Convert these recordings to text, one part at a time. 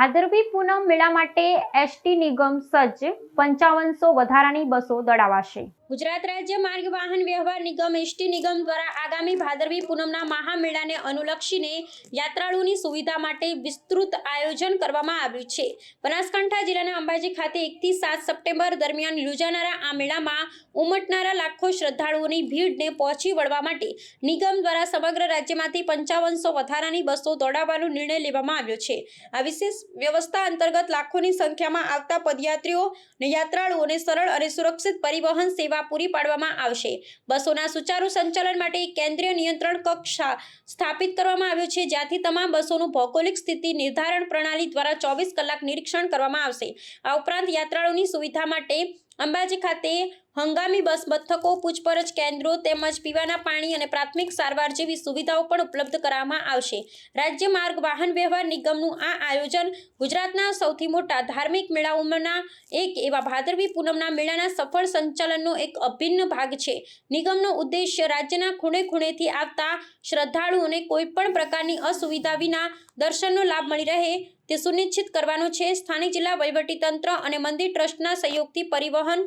ભાદરવી પૂનમ મેળા માટે એસટી નિગમ સજ્જ પંચાવનસો વધારાની બસો દડાવાશે. ગુજરાત રાજ્ય માર્ગ વાહન વ્યવહાર નિગમ એસટી નિગમ દ્વારા આગામી ભાદરવી પૂનમના મહામેળાને અનુલક્ષીને યાત્રાળુની સુવિધા માટે વિસ્તૃત આયોજન કરવામાં આવ્યું છે. બનાસકાંઠા જિલ્લાના અંબાજી ખાતે એકથી સાત સપ્ટેમ્બર દરમિયાન યોજાનારા આ મેળામાં ઉમટનારા લાખો શ્રદ્ધાળુઓની ભીડને પહોંચી વળવા માટે નિગમ દ્વારા સમગ્ર રાજ્યમાંથી પંચાવનસો વધારાની બસો દોડાવવાનો નિર્ણય લેવામાં આવ્યો છે. આ વિશેષ વ્યવસ્થા અંતર્ગત લાખોની સંખ્યામાં આવતા પદયાત્રીઓ અને યાત્રાળુઓને સરળ અને સુરક્ષિત પરિવહન સેવા પૂરી પાડવામાં આવશે. બસોના સુચારુ સંચાલન માટે કેન્દ્રીય નિયંત્રણ કક્ષ સ્થાપિત કરવામાં આવ્યો છે. જ્યાંથી તમામ બસોનું ભૌગોલિક સ્થિતિ નિર્ધારણ પ્રણાલી દ્વારા ચોવીસ કલાક નિરીક્ષણ કરવામાં આવશે. આ ઉપરાંત યાત્રાળુની સુવિધા માટે અંબાજી ખાતે હંગામી બસ મથકો, પૂછપરછ કેન્દ્રો તેમજ પીવાના પાણી અને પ્રાથમિક સારવાર જેવી સુવિધાઓ પણ ઉપલબ્ધ કરાવવામાં આવશે. રાજ્ય માર્ગ વાહન વ્યવહાર નિગમનું આ આયોજન ગુજરાતના સૌથી મોટા ધાર્મિક મેળાઓમાંના એક એવા ભાદરવી પૂનમના મેળાના સફળ સંચાલનનો એક અભિન્ન ભાગ છે. નિગમનો ઉદ્દેશ્ય રાજ્યના ખૂણે ખૂણેથી આવતા શ્રદ્ધાળુઓને કોઈપણ પ્રકારની અસુવિધા વિના દર્શનનો લાભ મળી રહે તે સુનિશ્ચિત કરવાનો છે, સ્થાનિક જિલ્લા વહીવટીતંત્ર અને મંદિર ટ્રસ્ટના સહયોગથી પરિવહન,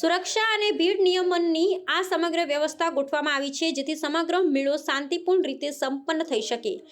સુરક્ષા અને ભીડ નિયમનની આ સમગ્ર વ્યવસ્થા ગોઠવવામાં આવી છે, જેથી સમગ્ર મેળો શાંતિપૂર્ણ રીતે સંપન્ન થઈ શકે.